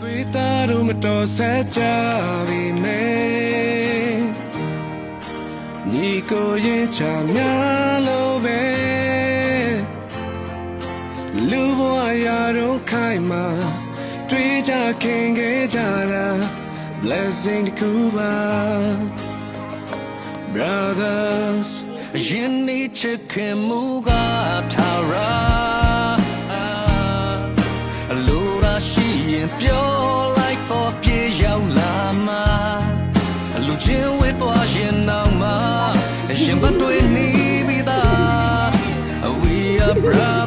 သွေးသားတို့မတော်ဆက်ကြပြီမယ်ညီကိုရင်ချများလို့ပဲလူဘဝရာတို့ခိုင်မှာတွေ့ကြခင်ခဲ့ကြတာ blessing တစ်ခုပါ brothers ရင်နေချစ်ခင်မူကထာရာအလိုရာရှိရင်ပြော ချင်းဝေးသွားရင်နောက်မှာရင်ပတ်တွေနေပြီးသား We are brothers